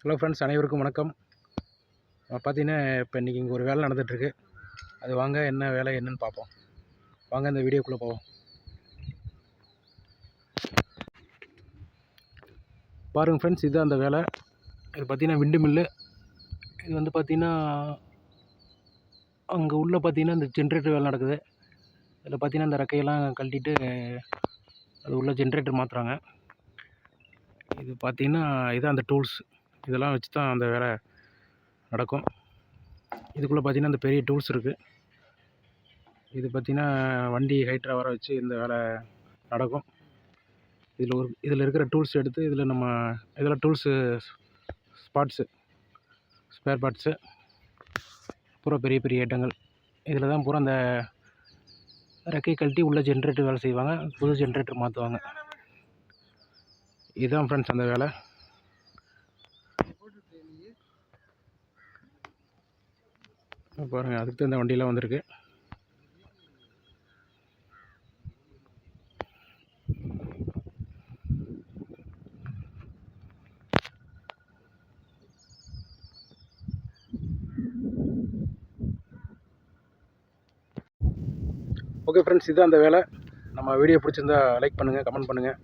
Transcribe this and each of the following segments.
Hello friends அனைவருக்கும் வணக்கம். பார்த்தீங்கன்னா இப்போ இன்றைக்கி இங்கே ஒரு வேலை நடந்துகிட்ருக்கு அது வாங்க என்ன வேலை என்னன்னு பார்ப்போம். வாங்க இந்த வீடியோக்குள்ளே போவோம். பாருங்கள் ஃப்ரெண்ட்ஸ் இதுதான் அந்த வேலை. இது பார்த்தீங்கன்னா விண்டு மில்லு. இது வந்து பார்த்திங்கன்னா அங்கே உள்ளே பார்த்தீங்கன்னா இந்த ஜென்ரேட்டர் வேலை நடக்குது. இதில் பார்த்தீங்கன்னா இந்த ரெக்கையெல்லாம் கழட்டிட்டு அது உள்ள ஜென்ரேட்டர் மாற்றுறாங்க இது பார்த்திங்கன்னா இதான் அந்த டூல்ஸ் இதெல்லாம் வச்சு தான் அந்த வேலை நடக்கும். இதுக்குள்ளே பார்த்தீங்கன்னா அந்த பெரிய டூல்ஸ் இருக்குது இது பார்த்தீங்கன்னா வண்டி ஹைட்ரா வர வச்சு இந்த வேலை நடக்கும். இதில் ஒரு இதில் இருக்கிற டூல்ஸ் எடுத்து இதில் நம்ம இதில் டூல்ஸு ஸ்பாட்ஸு ஸ்பேர் பார்ட்ஸு பூரா பெரிய பெரிய ஏட்டங்கள் இதில் தான் பூரா அந்த ரெக்கை கழட்டி உள்ள ஜென்ரேட்டர் வேலை செய்வாங்க. புது ஜென்ரேட்டர் மாற்றுவாங்க இதுதான் ஃப்ரெண்ட்ஸ் அந்த வேலை. பாருங்கள் அதுக்கு தான் இந்த வண்டியெலாம் வந்திருக்கு. ஓகே ஃப்ரெண்ட்ஸ் இதுதான் அந்த வேலை. நம்ம வீடியோ பிடிச்சிருந்தா லைக் பண்ணுங்கள் கமெண்ட் பண்ணுங்கள்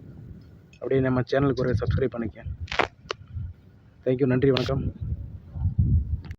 அப்படியே நம்ம சேனலுக்கு ஒரு சப்ஸ்கிரைப் பண்ணிக்க. தேங்க்யூ நன்றி வணக்கம்.